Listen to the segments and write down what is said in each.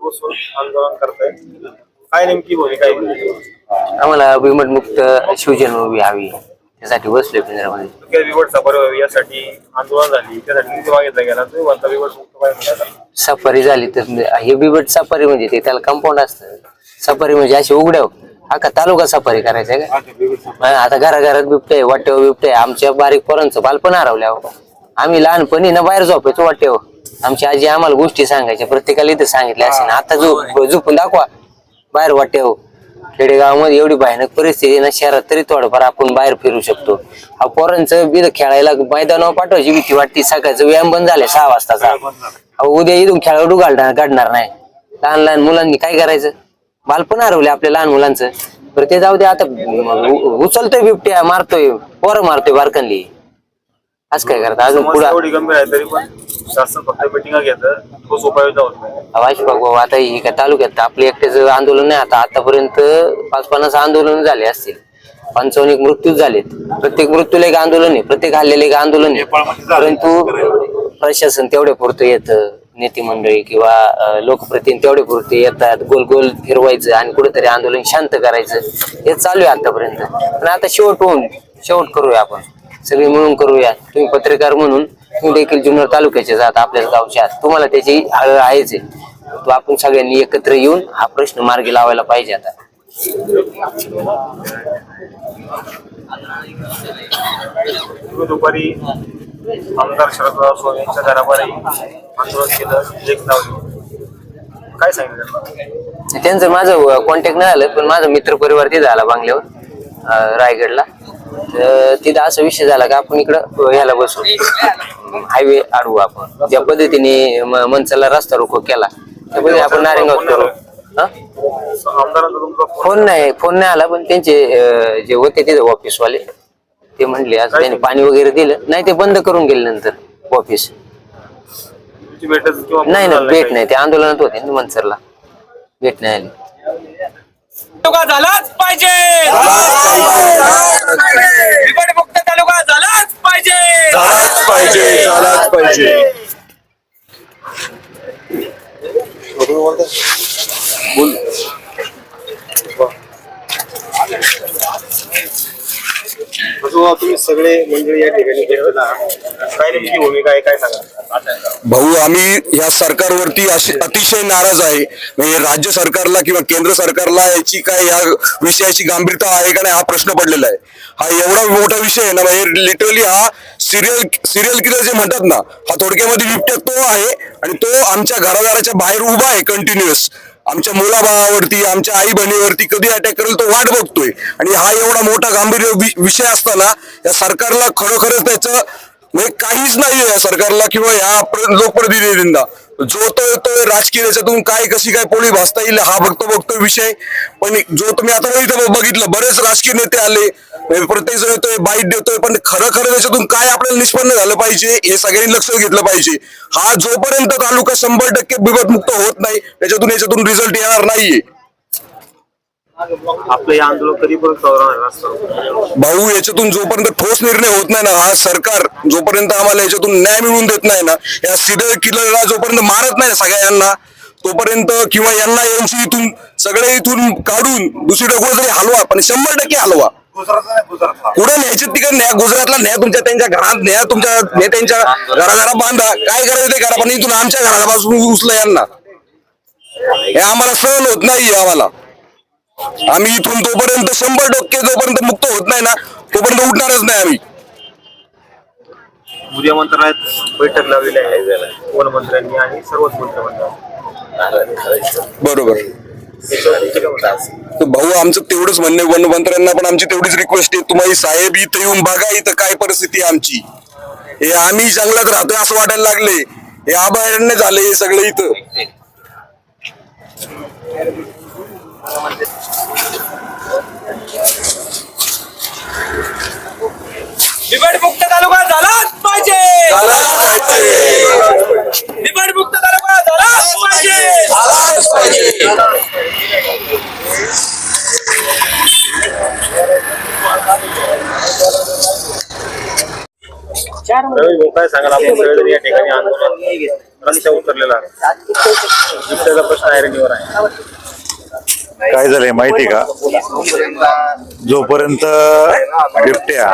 बसून आंदोलन करताय. काय नेमकी भूमिका आहे? आम्हाला विमटमुक्त शिवजन्मभूमी हवी. त्यासाठी बसलोय पिंजऱ्यामध्ये यासाठी आंदोलन झाली. त्यासाठी निधी मागितला गेला तुम्ही म्हणता विवट मुक्त पाहिजे म्हणता. सफारी झाली तर हे बिबट सफारी म्हणजे ते त्याला कंपाऊंड असतं. सफारी म्हणजे अशी उघड्याव हा का तालुका सफारी करायचा आहे का? आता घराघरात बिबटे वाट्यावर बिबटे आमच्या बारीक पोरांचं बालपण हरवल्यावर आम्ही लहानपणी ना बाहेर झोपायचो वाट्यावर आमची आजी आम्हाला गोष्टी सांगायच्या प्रत्येकाला इथं सांगितल्या असेल आता झोप झोपून दाखवा बाहेर वाट्यावर खेडेगावामध्ये एवढी भयानक परिस्थिती ना शहरात तरी थोडंफार आपण बाहेर फिरू शकतो. हा पोरांचं बिद खेळायला मैदानावर पाठवायची भीती वाटते सकाळचं व्यायाम बंद झाले सहा वाजताचा. उद्या इथून खेळाडू घालणार काढणार नाही. लहान लहान मुलांनी काय करायचं? बालपण हरवले आपल्या लहान मुलांचं. बरं ते जाऊ दे आता उ- उचलतोय बिबट्या मारतोय पोरं मारतोय बारकनली असं काय करता? अजून समस्या पुढं एवढी गंभीर आहे तरी पण शासन फक्त मिटिंग घेतं ठोस उपाययोजना होत नाही. आवाज बाबू आता ही काय तालुक्यात आपले एकटेच आंदोलन नाही आता आतापर्यंत पाच पन्नास आंदोलन झाले असतील. पंचावन्न एक मृत्यूच झालेत. प्रत्येक मृत्यूला एक आंदोलन आहे प्रत्येक हल्ल्याला एक आंदोलन आहे. परंतु प्रशासन तेवढे पुरतं येतं. नेते मंडळी किंवा लोकप्रतिनिधी तेवढे पुरते येतात गोल गोल फिरवायचं आणि कुठेतरी आंदोलन शांत करायचं हे चालू आहे आतापर्यंत. पण आता शेवट होऊन शेवट करूया आपण. सगळे मिळून करूया. तुम्ही पत्रकार म्हणून तुम्ही देखील जुन्नर तालुक्याचे जात आपल्याच गावचे आहात. तुम्हाला त्याची आळ आहेच आहे. तो आपण सगळ्यांनी एकत्र येऊन हा प्रश्न मार्गी लावायला पाहिजे आता. दुपारी आमदार शरदराव सोन यांच्या घराबाहेर आंदोलन केलं लेख लावली. काय सांगितलं त्यांना? त्यांचं माझं कॉन्टॅक्ट नाही झालं पण माझा मित्र परिवार तिथं आला बांगल्यावर अं, रायगडला. तर तिथं असा विषय झाला का आपण इकडं ह्याला बसू. हायवे अडवू आपण. ज्या पद्धतीने म- मनसेला रस्ता रोको केला त्या पद्धतीने आपण नारेगाव करू. हा? आमदारांचा तुमचा फोन फोन नाही फोन नाही आला पण त्यांचे अं, जे होते तिथे ऑफिसवाले ते म्हणले असं त्यांनी पाणी वगैरे दिलं. नाही ते बंद करून गेले नंतर ऑफिस तुमची भेटच किंवा नाही ना भेट? नाही. ते आंदोलनात होते ना मनसरला. भेट नाही आली. तालुका झालाच पाहिजे! बिबटमुक्त तालुका झालाच पाहिजे! झालाच पाहिजे झालाच पाहिजे. तुम्ही सगळे मंडळी या ठिकाणी भेटला काय नेमकी भूमिका आहे काय सांगा भाऊ आम्ही या सरकारवरती अतिशय नाराज आहे. म्हणजे राज्य सरकारला किंवा केंद्र सरकारला याची काय या विषयाची गांभीरता आहे का नाही हा प्रश्न पडलेला आहे. हा एवढा मोठा विषय आहे ना म्हणजे लिटरली हा सिरियल सिरियल किलर जे म्हणतात ना हा थोडक्यामध्ये बिबट्या तो आहे आणि तो आमच्या घरादाराच्या बाहेर उभा आहे कंटिन्युअस आमच्या मुलाबाळावरती आमच्या आई बहिणीवरती कधी अटॅक करेल तो वाट बघतोय. आणि हा एवढा मोठा गांभीर्य विषय असताना या सरकारला खरोखरच त्याचं म्हणजे काहीच नाही या सरकारला किंवा या प्र- लोकप्रतिनिधींना. जो तो येतोय राजकीय याच्यातून काय कशी काय पोळी भासता येईल हा बघतो बघतो विषय. पण जो तुम्ही आता इथं बघितलं बरेच राजकीय नेते आले. प्रत्येक जण येतोय बाईट देतोय पण खरं खरं त्याच्यातून काय आपल्याला निष्पन्न झालं पाहिजे हे सगळ्यांनी लक्ष घेतलं पाहिजे. हा जोपर्यंत तालुका शंभर टक्के बिबटमुक्त होत नाही त्याच्यातून याच्यातून रिझल्ट येणार नाहीये. आपलं हे आंदोलन कधीपर्यंत राहणार असतं भाऊ याच्यातून जोपर्यंत ठोस निर्णय होत नाही ना हा सरकार जोपर्यंत आम्हाला याच्यातून न्याय मिळवून देत नाही ना या सिरियल किल्ल्याला जोपर्यंत मारत नाही सगळ्यांना तोपर्यंत किंवा यांना यांची इथून सगळे इथून काढून दुसरीकडे कुठेतरी हलवा पण शंभर टक्के हलवा. कुठे न्यायचे तिकडे न्या गुजरातला न्या तुमच्या त्यांच्या घरात न्या तुमच्या नेत्यांच्या घराघरा बांधा काय करायचं ते करा पण इथून आमच्या घरापासून उचलं यांना. हे आम्हाला सहन होत नाही आम्हाला. आम्ही इथून तोपर्यंत शंभर टक्के जोपर्यंत मुक्त होत नाही ना तोपर्यंत उठणारच नाही आम्ही. उद्या मंत्रालयात बैठक लावलेली आहे वन मंत्र्यांनी आणि सर्वच मंत्रिमंडळ बरोबर. भाऊ आमचं तेवढंच म्हणणे वनमंत्र्यांना पण आमची तेवढीच रिक्वेस्ट आहे. तुम्हाला साहेब इथं येऊन बघा इथं काय परिस्थिती आहे आमची. हे आम्ही जंगलात राहतोय असं वाटायला लागले. हे अभयारण्य झाले हे सगळे इथं. बिबटमुक्त तालुका झालाच पाहिजे. बिबटमुक्त तालुका झालाच पाहिजे. काय सांगाल? आपण सगळेजण या ठिकाणी आंदोलन रस्त्यावर उतरलेला आहे. बिबट्याचा प्रश्न ऐरणीवर आहे. काय झालंय माहिती का? जोपर्यंत बिबट्या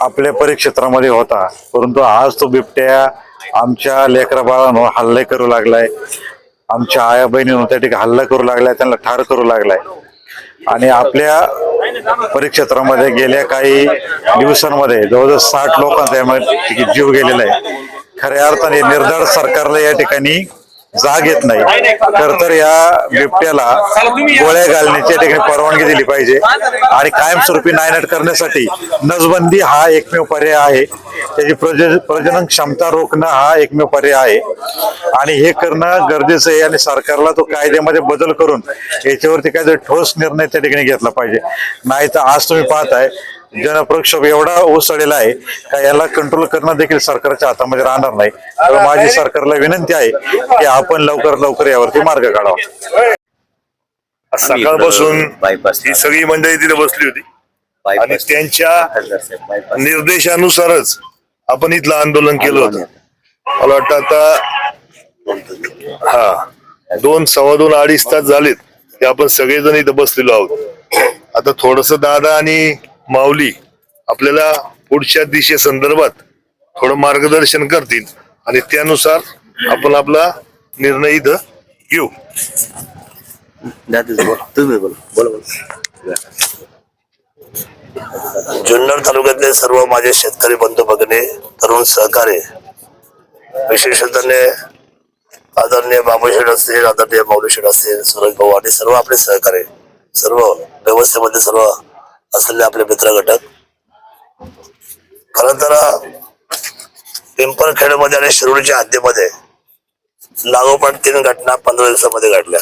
आपल्या परिक्षेत्रामध्ये होता परंतु आज तो बिबट्या आमच्या लेकरा बाळांवर हल्ले करू लागलाय. आमच्या आया बहिणीनं त्या ठिकाणी हल्ला करू लागलाय त्यांना ठार करू लागलाय. आणि आपल्या परिक्षेत्रामध्ये गेल्या काही दिवसांमध्ये जवळजवळ साठ लोकांचा जीव गेलेला आहे. खऱ्या अर्थाने निर्धार सरकारला या ठिकाणी जाग येत नाही. तर तर या बिबट्याला गोळ्या घालण्याची या ठिकाणी परवानगी दिली पाहिजे. आणि कायमस्वरूपी नायनाट करण्यासाठी नसबंदी हा एकमेव पर्याय आहे. त्याची प्रज प्रजनन क्षमता रोखणं हा एकमेव पर्याय आहे. आणि हे करणं गरजेचं आहे आणि सरकारला तो कायद्यामध्ये बदल करून याच्यावरती काहीतरी ठोस निर्णय त्या ठिकाणी घेतला पाहिजे. नाही तर आज तुम्ही पाहताय जनप्रक्षोभ एवढा उसळलेला आहे का याला कंट्रोल करणं देखील सरकारच्या हातामध्ये राहणार नाही. तर माझी सरकारला विनंती आहे की आपण लवकर लवकर यावरती मार्ग काढावा. सकाळपासून ही सगळी मंडळी तिथे बसली होती. आणि त्यांच्या निर्देशानुसारच आपण इथलं आंदोलन केलं होतं. मला वाटतं आता हा दोन सव्वा दोन अडीच तास झालेत की आपण सगळेजण इथं बसलेलो आहोत. आता थोडस दादा आणि माऊली आपल्याला पुढच्या दिशे संदर्भात थोडं मार्गदर्शन करतील आणि त्यानुसार आपण आपला निर्णय इथं घेऊ. जुन्नर तालुक्यातले सर्व माझे शेतकरी बंधू भगिनी तरुण सहकारी विशेषतः आदरणीय बाबूशेठ असतील आदरणीय माऊलीशेठ असतील सुरज भाऊ आणि सर्व आपले सहकारी सर्व व्यवस्थेमध्ये सर्व असलेले आपले मित्र घटक. खर तर पिंपरखेडमध्ये आणि शिरोडीच्या हद्दीमध्ये लागोपाठ तीन घटना पंधरा दिवसामध्ये घडल्या.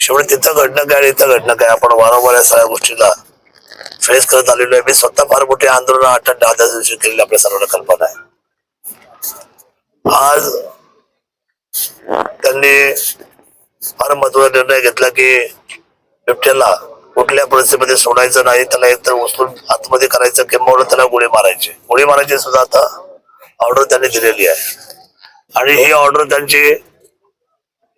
शेवटी तिथं घडणं काय आणि इथं घडणं काय आपण वारंवार या सगळ्या गोष्टीला फेस करत आलेलो आहे. मी स्वतः फार मोठी आंदोलन आठ आठ दहा दहा दिवशी केलेली आपल्या सर्वांना कल्पना आहे. आज त्यांनी फार महत्त्वाचा निर्णय घेतला की बिबट्याला कुठल्या परिस्थितीमध्ये सोडायचं नाही त्याला एकतर उचलून आतमध्ये करायचं किंवा त्याला गोळी मारायची. गोळी मारायची सुद्धा आता ऑर्डर त्यांनी दिलेली आहे. आणि ही ऑर्डर त्यांची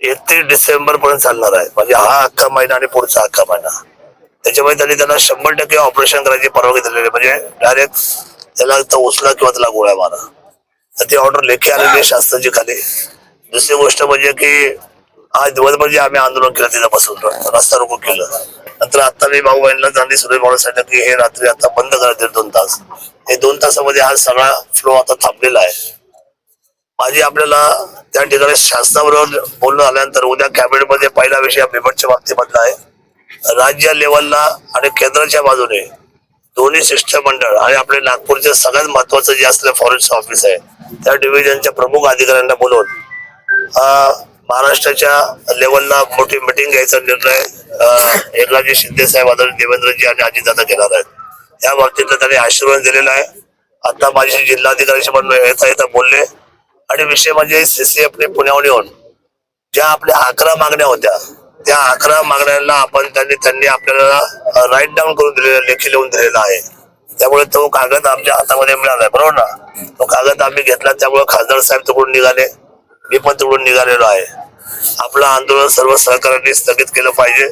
एकतीस डिसेंबर पर्यंत चालणार आहे. म्हणजे हा अख्खा महिना आणि पुढचा अख्खा महिना. त्याच्यामुळे त्यांनी त्यांना शंभर टक्के ऑपरेशन करायची परवानगी दिलेली आहे. म्हणजे डायरेक्ट त्याला तो उचला किंवा त्याला गोळ्या मारा. तर ती ऑर्डर लेखी आलेली शास्त्राची खाली. दुसरी गोष्ट म्हणजे की आज दिवसभर जे आम्ही आंदोलन केलं तिथं बसून रस्ता रोको केलं. नंतर आता मी भाऊ बहिणीला चांगली सुरेश म्हणून सांगितलं की हे रात्री आता बंद करा दीड दोन तास. हे दोन तासामध्ये हा सगळा फ्लो आता थांबलेला आहे. माझी आपल्याला त्या ठिकाणी शासनाबरोबर बोलणं झाल्यानंतर उद्या कॅबिनेटमध्ये पहिला विषय बिबटच्या बाबतीमधला आहे. राज्य लेवलला आणि केंद्राच्या बाजूने दोन्ही शिष्टमंडळ आणि आपले नागपूरचे सगळ्यात महत्वाचं जे असलेलं फॉरेस्ट ऑफिस आहे त्या डिव्हिजनच्या प्रमुख अधिकाऱ्यांना बोलवून महाराष्ट्राच्या लेवलला मोठी मिटिंग घ्यायचा निर्णय एकनाथजी शिंदे साहेब आदरणीय देवेंद्रजी आणि अजितदादा घेणार आहेत. या बाबतीत त्यांनी आशीर्वाद दिलेला आहे. आता माझे जिल्हाधिकाऱ्यांशी पण येता येता बोलले. आणि विषय म्हणजे सीसीएफने पुण्याहून येऊन ज्या आपल्या अकरा मागण्या होत्या त्या अकरा मागण्यांना आपण त्यांनी त्यांनी आपल्याला राईट डाऊन करून दिलेला लेखी लिहून दिलेला आहे. त्यामुळे तो कागद आमच्या हातामध्ये मिळाला बरोबर ना? तो कागद आम्ही घेतला त्यामुळे खासदार साहेब तिकडून निघाले. मी पण तिकडून निघालेलो आहे. आपलं आंदोलन सर्व सहकाऱ्यांनी स्थगित केलं पाहिजे.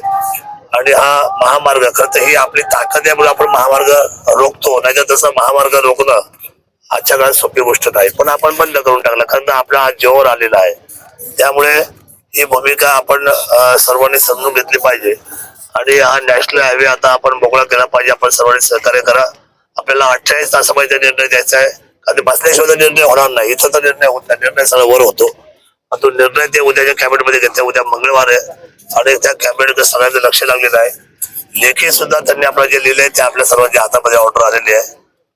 आणि हा महामार्ग खरं तर ही आपली ताकद आहे म्हणून आपण महामार्ग रोखतो. नाहीतर तसं महामार्ग रोखणं आजच्या काळात सोपी गोष्ट नाही. पण आपण बंद करून टाकला. कारण आपला हा जोर आलेला आहे. त्यामुळे ही भूमिका आपण सर्वांनी समजून घेतली पाहिजे. आणि हा नॅशनल हायवे आता आपण मोकळा केला पाहिजे. आपण सर्वांनी सहकार्य करा. आपल्याला अठ्ठावीस तासामध्ये निर्णय द्यायचा आहे. आणि बसल्याशिवाय निर्णय होणार नाही. इथं तर निर्णय होत नाही. निर्णय सगळं वर होतो. तो निर्णय ते उद्याच्या कॅबिनेटमध्ये घेतला. उद्या मंगळवार आहे. आणि त्या कॅबिनेट सगळ्यांचं लक्ष लागलेलं आहे. लेखी सुद्धा त्यांनी आपलं जे लिहिलंय ते आपल्या सर्वांच्या हातामध्ये ऑर्डर आलेली आहे.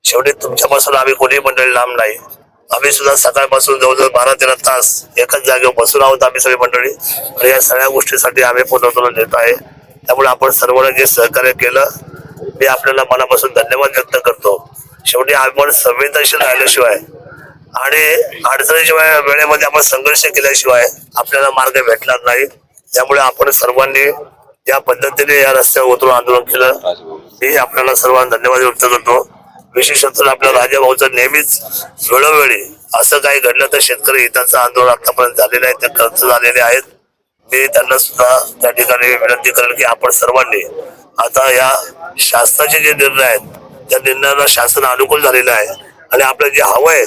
शेवटी तुमच्यापासून आम्ही कोणीही मंडळी लांब नाही. आम्ही सुद्धा सकाळपासून जवळजवळ बारा तेरा तास एकाच जागेवर बसून आहोत आम्ही सगळी मंडळी. आणि या सगळ्या गोष्टीसाठी आम्ही पुनर्तोलन देत आहे. त्यामुळे आपण सर्वांना जे सहकार्य केलं मी आपल्याला मनापासून धन्यवाद व्यक्त करतो. शेवटी आपण संवेदनशील राहिल्याशिवाय आणि अडचणीशिवाय वेळेमध्ये आपण संघर्ष केल्याशिवाय आपल्याला मार्ग भेटणार नाही. त्यामुळे आपण सर्वांनी ज्या पद्धतीने या रस्त्यावर उतरून आंदोलन केलं हे आपल्याला सर्वांना धन्यवाद व्यक्त करतो. विशेषतः आपल्या राजाभाऊचं नेहमीच वेळोवेळी असं काही घडलं तर शेतकरी हिताचं आंदोलन आतापर्यंत झालेलं आहे ते खर्च झालेले आहेत. मी त्यांना सुद्धा त्या ठिकाणी विनंती करेल की आपण सर्वांनी आता या शासनाचे जे निर्णय आहेत त्या निर्णयाला शासन अनुकूल झालेलं आहे. आणि आपलं जे हवं आहे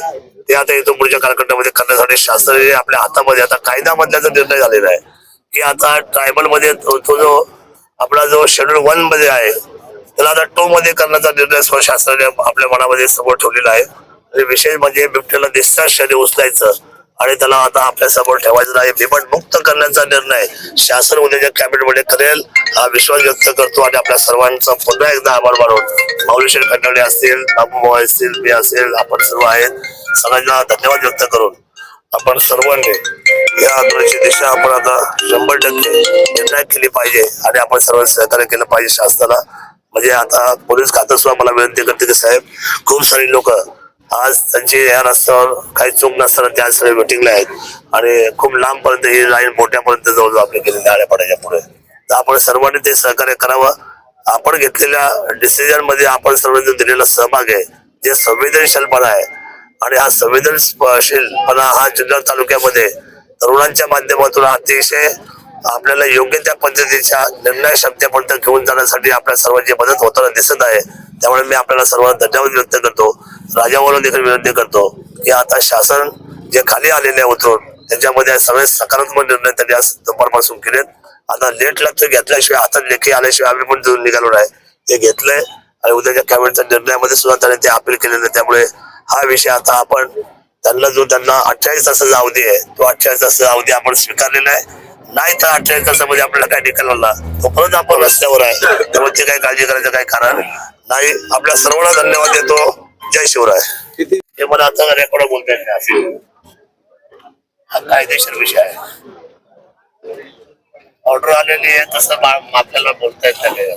ते आता येतो पुढच्या कालखंडामध्ये करण्यासाठी शास्त्र आपल्या हातामध्ये आता कायदा बदलायचा निर्णय झालेला आहे की आता ट्रायबलमध्ये तो जो आपला जो शेड्यूल वनमध्ये आहे त्याला आता टू मध्ये करण्याचा निर्णय शास्त्राने आपल्या मनामध्ये समोर ठेवलेला आहे. विशेष म्हणजे बिबट्याला शरीर उचलायचं. आणि त्याला आता आपल्यासमोर ठेवायचं नाही. बिबट मुक्त करण्याचा निर्णय शासन उद्याच्या कॅबिनेटमध्ये करेल हा विश्वास व्यक्त करतो आणि आपल्या सर्वांचा पुन्हा एकदा आभार मानून माऊलीशेठ खंडाळे असतील बाबू असतील मी असेल आपण सर्व आहेत. सगळ्यांना धन्यवाद व्यक्त करून आपण सर्वांनी या आंदोलनाची दिशा आपण आता शंभर टक्के निर्णय केली पाहिजे आणि आपण सर्वांनी सहकार्य केलं पाहिजे शासनाला. म्हणजे आता पोलीस खातं सुद्धा मला विनंती करते की साहेब खूप सारी लोक आज त्यांची या रस्त्यावर काही चूक नसताना त्या सगळे मिटिंगला आहेत. आणि खूप लांबपर्यंत ही लाईन मोठ्यापर्यंत जवळजवळ आपली गेलेली आळ्यापाड्याच्या पुढे. तर आपण सर्वांनी ते सहकार्य करावं. आपण घेतलेल्या डिसिजनमध्ये आपण सर्वांनी जो दिलेला सहभाग आहे. जे संवेदनशीलपणा आहे. आणि हा संवेदनशीलपणा हा जुन्नर तालुक्यामध्ये तरुणांच्या माध्यमातून अतिशय आपल्याला योग्य त्या पद्धतीच्या निर्णय क्षमतेपर्यंत घेऊन जाण्यासाठी आपल्या सर्वांची मदत होताना दिसत आहे. त्यामुळे मी आपल्याला सर्वांना धन्यवाद व्यक्त करतो. राजावरून देखील विनंती करतो की आता शासन जे खाली आलेले उतरून त्याच्यामध्ये सगळे सकारात्मक निर्णय त्यांनी आज दुपारपासून केलेत. आता लेट लक्ष घेतल्याशिवाय हातात लेखी आल्याशिवाय आम्ही पण तिथून निघालो नाही. ते घेतलंय आणि उद्याच्या कॅबिनेटच्या निर्णयामध्ये सुद्धा त्यांनी ते अपील केलेलं आहे. त्यामुळे हा विषय आता आपण त्यांना जो त्यांना अठ्ठावीस तासाचा अवधी आहे तो अठ्ठावीस तासाचा अवधी आपण स्वीकारलेला आहे. नाही तर अठ्ठावीस तासामध्ये आपल्याला काय निकाल आला तो परत आपण रस्त्यावर आहे. त्यामुळे ते काही काळजी करायचं काही कारण नाही आपल्या सर्वांना धन्यवाद देतो. जय शिवराय. हे मला आता रेकॉर्ड बोलता. हा कायदेशीर विषय आहे. ऑर्डर आलेली आहे तसं आपल्याला बोलता येत नाही.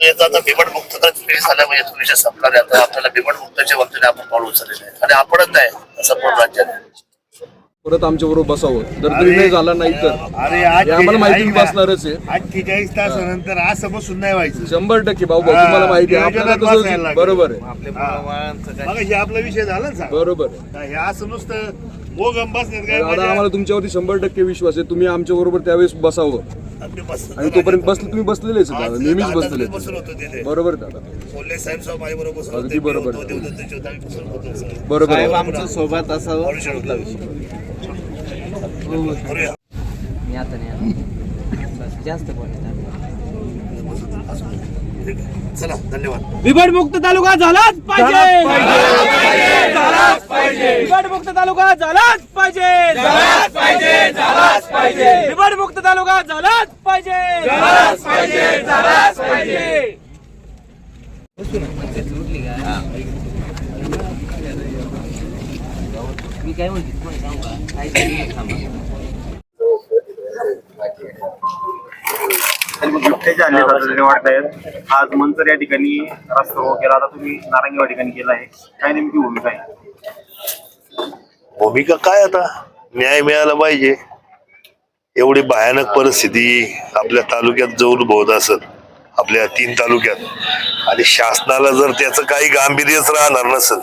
याचा आता बिबट मुक्त झाल्या म्हणजे तो विषय संपला नाही. आता आपल्याला बिबट मुक्ताच्या आपण पाऊल उचललेलं आहे आणि आपणच नाही असं पूर्ण राज्यात. परत आमच्या बरोबर बसावं. जर निर्णय झाला नाही तर. हे आम्हाला माहिती बसणारच आहे. अठ्ठेचाळीस तासानंतर असं बसून नाही व्हायचं. शंभर टक्के भाऊ भाऊ तुम्हाला माहिती आहे. आपल्याला नियोजनात बसायला तसं लागेल. बरोबर आहे. मग हे आपला विषय झाला ना बरोबर आहे. हे असं नुसतं मोगम बसण्यात काय तर आता मजा? आम्हाला तुमच्यावरती शंभर टक्के विश्वास आहे. तुम्ही आमच्या बरोबर त्यावेळेस बसावं. आपले आणि तोपर्यंत बसले तुम्ही बसलेलेच दादा, नेहमीच दादा बसलेले बसून होतो तिथे. बरोबर दादा. कोल्हे साहेब साहेब माझ्या बरोबर बसून अगदी. मी बरोबर. होतो, देवदत्त चौधरी आम्ही बसून होतो. बरोबर आहे. आमच्यासोबत असावं. जास्त. चला धन्यवाद बिबट मुक्त तालुका झालाच पाहिजे! झालाच पाहिजे! बिबट मुक्त तालुका झालाच पाहिजे! झालाच पाहिजे! झालाच पाहिजे! बिबट मुक्त तालुका झालाच पाहिजे मी काय म्हणते तुम्हाला सांगू का? काय तरी थांबा. आणि मग बिबट्याचे हल्ले सातत्याने वाढत आहेत आज मंचर या ठिकाणी रस्ता केला. आता तुम्ही नारंगी या ठिकाणी केला आहे. काय नेमकी भूमिका आहे? भूमिका काय आता? न्याय मिळाला पाहिजे. एवढी भयानक परिस्थिती आपल्या तालुक्यात जवळ उद्भवत असत आपल्या तीन तालुक्यात आणि शासनाला जर त्याचं काही गांभीर्यच राहणार नसेल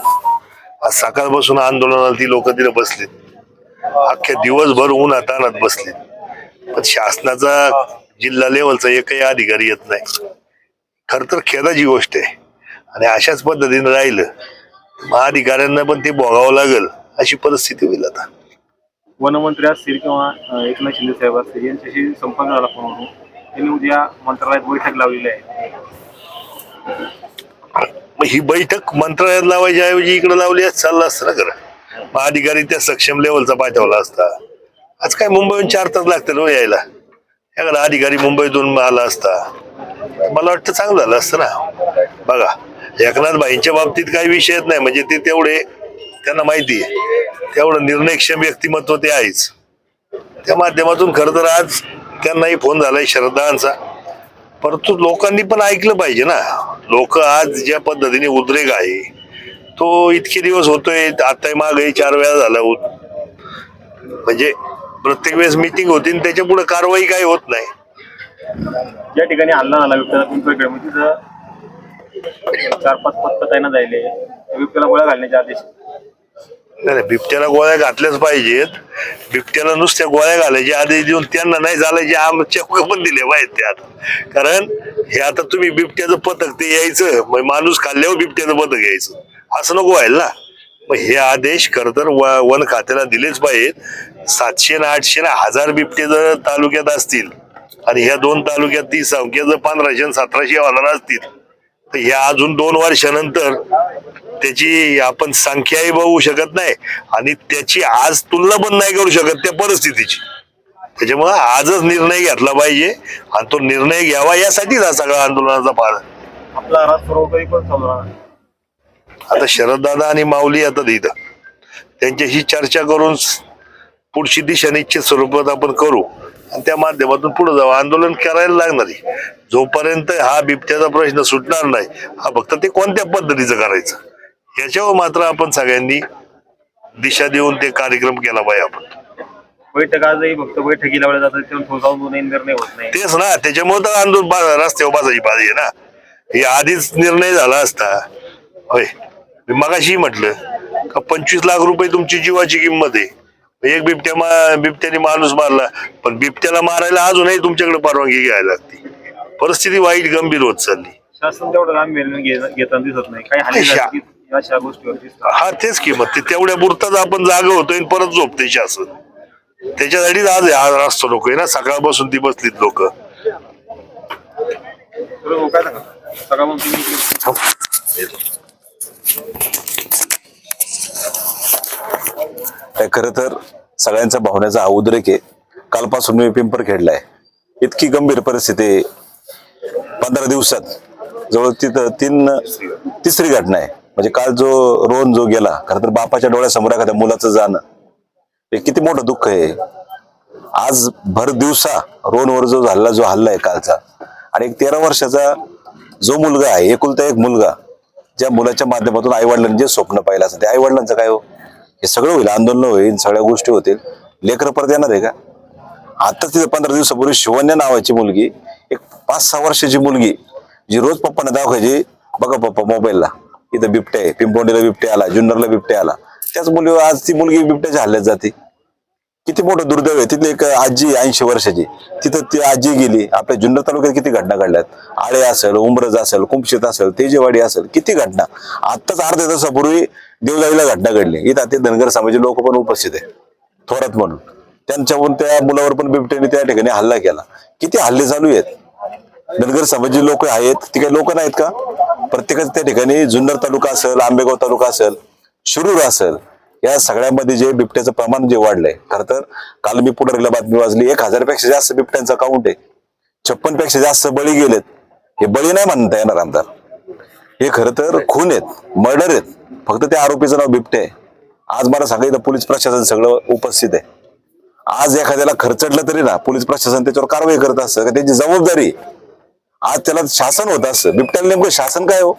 आज सकाळपासून आंदोलनाला ती लोक तिथे बसलीत. अख्ख्या दिवसभर ऊन हातानात बसले पण शासनाचा जिल्हा लेवलचा एकही अधिकारी येत नाही. खर तर खेदाची गोष्ट आहे. आणि अशाच पद्धतीने राहिलं महाधिकाऱ्यांना पण ते भोगावं लागेल अशी परिस्थिती होईल आता. वनमंत्री असतील किंवा एकनाथ शिंदे साहेब असतील यांच्याशी संपर्क झाला फोन त्यांनी उद्या मंत्रालयात बैठक लावलेली आहे. ही बैठक मंत्रालयात लावायच्या ऐवजी इकडे लावली असं चाललं असतं ना खरं. मग अधिकारी त्या सक्षम लेवलचा पाठवला असता. आज काय मुंबईहून चार तास लागतील हो यायला. एखादा अधिकारी मुंबईतून आला असता. मला वाटतं चांगलं झालं असतं ना. बघा एकनाथ भाईंच्या बाबतीत काही विषयच नाही म्हणजे ते तेवढे त्यांना माहिती आहे. तेवढं निर्णयक्षम व्यक्तिमत्व ते आहेच. त्या माध्यमातून खरं तर आज त्यांनाही फोन झालाय श्रद्धांचा. परंतु लोकांनी पण ऐकलं पाहिजे ना. लोक आज ज्या पद्धतीने उद्रेक आहे तो इतके दिवस होतोय आता मागे चार वेळा झाला होत म्हणजे प्रत्येक वेळेस मिटिंग होती आणि त्याच्या पुढे कारवाई काही होत नाही. ज्या ठिकाणी हल्ला झाला बिबट्याचा पिंपळकडे तिथं चार पाच पथकं तैनात जायले बिबट्याला गोळ्या घालण्याचे आदेश. नाही नाही, बिबट्याला गोळ्या घातल्याच पाहिजेत. बिबट्याला नुसत्या गोळ्या घालायचे आदेश देऊन त्यांना नाही झालायचे आमच्या पण दिले पाहिजेत त्यात. कारण हे आता तुम्ही बिबट्याचं पथक ते यायचं. मग माणूस खाल्ल्यावर बिबट्याचं पथक यायचं. असं नको व्हायला ना. मग हे आदेश खर तर व- वन खात्याला दिलेच पाहिजेत. सातशे ना आठशे ना हजार बिबटे जर तालुक्यात असतील आणि ह्या दोन तालुक्यात ती संख्या जर पंधराशे आणि सतराशे होणार असतील ह्या अजून दोन वर्षानंतर त्याची आपण संख्याही बघू शकत नाही आणि त्याची आज तुलना पण नाही करू शकत त्या परिस्थितीची. त्याच्यामुळे आजच निर्णय घेतला पाहिजे आणि तो निर्णय घ्यावा यासाठीच हा सगळा आंदोलनाचा पार. आता शरददादा आणि माऊली येतात इथं त्यांच्याशी चर्चा करून पुढची दिशा निश्चित स्वरूपात आपण करू. आणि त्या माध्यमातून पुढे जाऊ आंदोलन करायला लागणार आहे. जोपर्यंत हा बिबट्याचा प्रश्न सुटणार नाही हा फक्त ते कोणत्या पद्धतीचं करायचं? याच्यावर मात्र आपण सगळ्यांनी दिशा देऊन ते कार्यक्रम केला पाहिजे आपण. बैठक आजही फक्त बैठकी लावल्या जातात निर्णय होत नाही. तेच ना त्याच्यामुळे तर आंदोलन बा- रस्त्यावर बसायची पाहिजे ना. हे आधीच निर्णय झाला असता. होय. मी मगाशी म्हटलं का पंचवीस लाख रुपये तुमची जीवाची किंमत आहे. एक बिबट्या मा बिबट्याने माणूस मारला पण बिबट्याला मारायला अजूनही तुमच्याकडे परवानगी घ्यायला लागते. परिस्थिती वाईट गंभीर होत चालली. शासन तेवढं घेताना दिसत नाही. काही अशा. गोष्टीवर हा तेच किंमत. ते तेवढ्या पुरताच आपण जागा होतोय परत झोपते शासन. त्याच्यासाठीच आज आज रास्त लोक ना. सकाळपासून ती बसलीत लोक. बरोबर, काय सांगा सकाळपासून तुम्ही इकडे- काय खरं तर सगळ्यांचा भावनेचा उद्रेक आहे. कालपासून मी पिंपर खेळलाय. इतकी गंभीर परिस्थिती पंधरा दिवसात जवळ तिथं तीन तिसरी घटना आहे. म्हणजे काल जो रोहन जो गेला खरं तर बापाच्या डोळ्यासमोर एखाद्या मुलाचं जाणं हे किती मोठं दुःख आहे. आज भर दिवसा रोहनवर जो झाला जो हल्ला आहे कालचा आणि एक तेरा वर्षाचा जो मुलगा आहे एकुलता एक मुलगा ज्या मुलाच्या माध्यमातून आईवडिलांनी जे स्वप्न पाहिलं असं ते आईवडिलांचं काय हो? हे सगळं होईल आंदोलन होईल सगळ्या गोष्टी होतील. लेकरं परत येणार आहे का? आता तिथे पंधरा दिवसापूर्वी शिवन्या नावाची मुलगी एक पाच सहा वर्षाची मुलगी जी रोज पप्पांना दाखवायची बघा पप्पा मोबाईलला. इथं बिबट्या आहे पिंपोंडीला बिबट्या आला जुन्नरला बिबट्या आला. त्याच मुली आज ती मुलगी बिबट्याच्या हल्ल्यात जाते. किती मोठं दुर्दैव आहे. तिथली एक आजी ऐंशी वर्षाची. तिथं ती आजी गेली. आपल्या जुन्नर तालुक्यात किती घटना घडल्यात? आळे असेल उमरज असेल कुंपशेत असेल तेजेवाडी असेल किती घटना? आत्ताच अर्ध्या तासापूर्वी देवदाईला घटना घडली. इथं ते धनगर समाजाचे लोक पण उपस्थित आहे थोरात म्हणून. त्यांच्यावरून त्या मुलावर पण बिबट्याने त्या ठिकाणी हल्ला केला. किती हल्ले चालू आहेत? धनगर समाजाचे लोक आहेत. ती काही लोक नाहीत का? प्रत्येकाच त्या ठिकाणी जुन्नर तालुका असेल आंबेगाव तालुका असेल शिरूर असेल या सगळ्यामध्ये जे बिबट्याचं प्रमाण जे वाढलंय खरं तर काल मी पुढे बातमी वाजली एक हजारपेक्षा जास्त बिबट्यांचं काउंट आहे. छप्पनपेक्षा जास्त बळी गेलेत. हे बळी नाही म्हणता येणार आमदार. हे खरं तर खून आहेत मर्डर आहेत. फक्त त्या आरोपीचं नाव बिबटे आहे. आज मला सांगायचं पोलीस प्रशासन सगळं उपस्थित आहे. आज एखाद्याला खर्चडलं तरी ना पोलीस प्रशासन त्याच्यावर कारवाई करत असतं का त्याची जबाबदारी आज त्याला शासन होत असतं. बिबट्याला नेमकं शासन काय हो?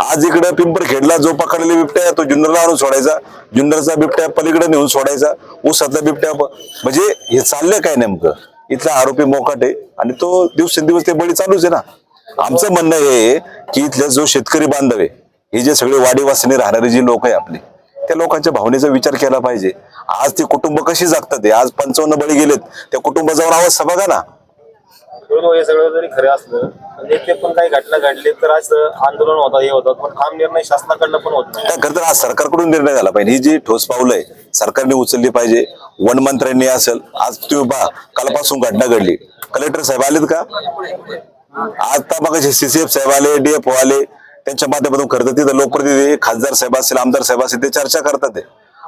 आज इकडे पिंपरखेडला जो पकडलेला बिबट्या आहे तो जुन्नरला आणून सोडायचा. जुन्नरचा बिबट्या पलीकडे नेऊन सोडायचा. ऊसातला बिबट्या म्हणजे हे चाललंय काय नेमकं? इथला आरोपी मोकाट आहे आणि तो दिवसेंदिवस ते बळी चालूच आहे ना. आमचं म्हणणं हे की इथले जो शेतकरी बांधव आहे हे जे सगळे वाडीवासीने राहणारे जे लोक आहे आपले त्या लोकांच्या भावनेचा विचार केला पाहिजे. आज ते कुटुंब कशी जगतात हे? आज पंचावन्न बळी गेलेत. त्या कुटुंबाजवळ आवाज बघा ना? बरोबर, हे सगळं जरी खरं असलं म्हणजे ते पण काही घटना घडली तर आज आंदोलन होतात हे होतात पण ठाम निर्णय शासनाकडनं पण होत नाही. खरं तर हा सरकारकडून निर्णय झाला पाहिजे. ही जी ठोस पावलं आहे सरकारने उचलली पाहिजे. वनमंत्र्यांनी असेल आज तुम्ही पहा कालपासून घटना घडली. कलेक्टर साहेब आलेत का? आता मग सीसीएफ साहेब आले डीएफ आले त्यांच्या माध्यमातून खरं तर तिथं लोकप्रतिनिधी खासदार साहेब असतील आमदार साहेब असतील ते चर्चा करतात. आहे.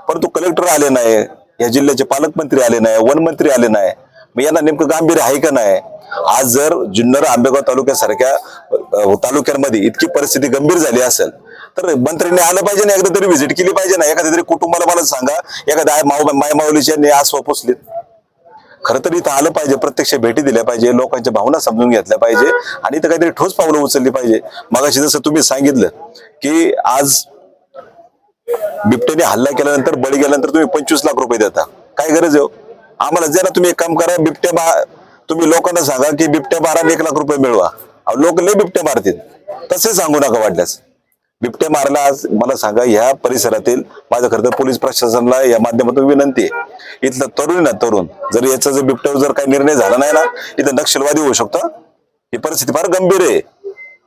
परंतु कलेक्टर आले नाही या जिल्ह्याचे पालकमंत्री आले नाही वनमंत्री आले नाही. मग यांना नेमकं गांभीर्य आहे का नाही? आज जर जुन्नर आंबेगाव तालुक्यासारख्या तालुक्यांमध्ये इतकी परिस्थिती गंभीर झाली असेल तर मंत्र्यांनी आलं पाहिजे ना एकदा तरी व्हिजिट केली पाहिजे ना एखाद्या तरी कुटुंबाला मला सांगा एखाद्या माऊ मायमाऊलीच्या आज पोचलीत खरं तर इथं आलं पाहिजे प्रत्यक्ष भेटी दिल्या पाहिजे लोकांच्या भावना समजून घेतल्या पाहिजे आणि इथं काहीतरी ठोस पावलं उचलली पाहिजे. मगाशी जसं तुम्ही सांगितलं की आज बिबट्याने हल्ला केल्यानंतर बळी गेल्यानंतर तुम्ही पंचवीस लाख रुपये देता. काय गरज आहे हो? आम्हाला जरा तुम्ही एक काम करा बिबट्या बा तुम्ही लोकांना सांगा की बिबट्या मारा एक लाख रुपये मिळवा. लोक लय बिबट्या मारतील. तसे सांगू नका वाटल्यास बिबट्या मारला आज मला सांगा ह्या परिसरातील माझं खरं तर पोलीस प्रशासनाला या माध्यमातून विनंती आहे. इथलं तरुण ना तरुण. जर याचा जर बिबट्यावर जर काही निर्णय झाला नाही ना इथं नक्षलवादी होऊ शकतो. ही परिस्थिती फार गंभीर आहे.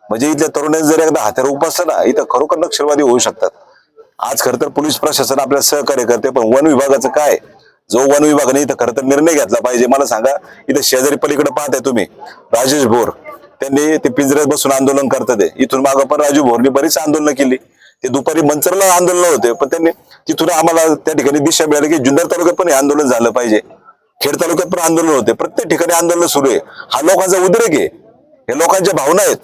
म्हणजे इथल्या तरुणांनी जर एकदा हात्यावर उपासलं ना इथं खरोखर नक्षलवादी होऊ शकतात. आज खरं तर पोलीस प्रशासन आपल्याला सहकार्य करते पण वन विभागाचं काय? जो वन विभागाने इथं खरं तर निर्णय घेतला पाहिजे. मला सांगा इथं शेजारी पलीकडे पाहताय तुम्ही. राजेश भोर. त्यांनी ते पिंजऱ्यात बसून आंदोलन करतात इथून मागं पण राजू भोरने बरीच आंदोलनं केली. ते दुपारी मंचरला आंदोलन होते पण त्यांनी तिथून आम्हाला त्या ठिकाणी दिशा मिळाली की जुन्नर तालुक्यात पण हे आंदोलन झालं पाहिजे. खेड तालुक्यात पण आंदोलन होते. प्रत्येक ठिकाणी आंदोलन सुरू आहे. हा लोकांचा उद्रेक आहे. हे लोकांच्या भावना आहेत.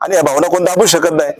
आणि या भावना कोण दाबू शकत नाही.